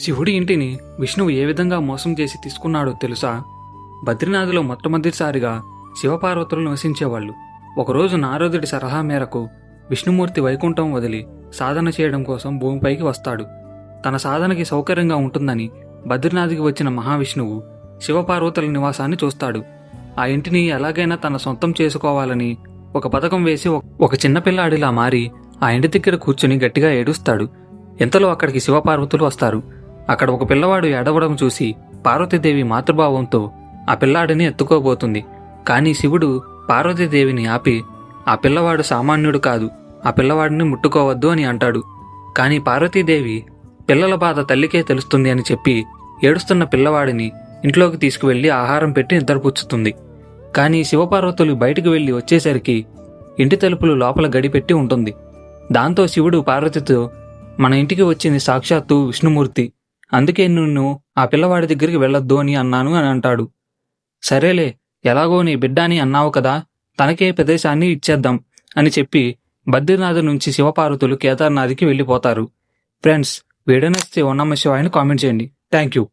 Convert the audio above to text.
శివుడి ఇంటిని విష్ణువు ఏ విధంగా మోసం చేసి తీసుకున్నాడో తెలుసా? బద్రీనాథ్లో మొట్టమొదటిసారిగా శివపార్వతులు నివసించేవాళ్ళు. ఒకరోజు నారదుడి సలహా మేరకు విష్ణుమూర్తి వైకుంఠం వదిలి సాధన చేయడం కోసం భూమిపైకి వస్తాడు. తన సాధనకి సౌకర్యంగా ఉంటుందని బద్రీనాథ్కి వచ్చిన మహావిష్ణువు శివపార్వతుల నివాసాన్ని చూస్తాడు. ఆ ఇంటిని ఎలాగైనా తన సొంతం చేసుకోవాలని ఒక పథకం వేసి ఒక- ఒక చిన్న పిల్లాడిలా మారి ఆ ఇంటి దగ్గర కూర్చుని గట్టిగా ఏడుస్తాడు. ఇంతలో అక్కడికి శివపార్వతులు వస్తారు? అక్కడ ఒక పిల్లవాడు ఏడవడం చూసి పార్వతీదేవి మాతృభావంతో ఆ పిల్లాడిని ఎత్తుకోబోతుంది. కానీ శివుడు పార్వతీదేవిని ఆపి ఆ పిల్లవాడు సామాన్యుడు కాదు ఆ పిల్లవాడిని ముట్టుకోవద్దు అని అంటాడు. కానీ పార్వతీదేవి పిల్లల బాధ తల్లికే తెలుస్తుంది అని చెప్పి ఏడుస్తున్న పిల్లవాడిని ఇంట్లోకి తీసుకువెళ్ళి ఆహారం పెట్టి నిద్రపుచ్చుతుంది. కానీ శివపార్వతులు బయటకు వెళ్ళి వచ్చేసరికి ఇంటి తలుపులు లోపల గడిపెట్టి ఉంటుంది. దాంతో శివుడు పార్వతితో మన ఇంటికి వచ్చింది సాక్షాత్తు విష్ణుమూర్తి అందుకే నిన్ను ఆ పిల్లవాడి దగ్గరికి వెళ్ళొద్దు అని అన్నాను అని అంటాడు. సరేలే ఎలాగో నీ బిడ్డ అని అన్నావు కదా తనకే ప్రదేశాన్ని ఇచ్చేద్దాం అని చెప్పి బద్రీనాథ్ నుంచి శివపార్వతులు కేదార్నాథ్కి వెళ్ళిపోతారు. ఫ్రెండ్స్ వీడియో నచ్చితే ఓ కామెంట్ చేయండి. Thank you.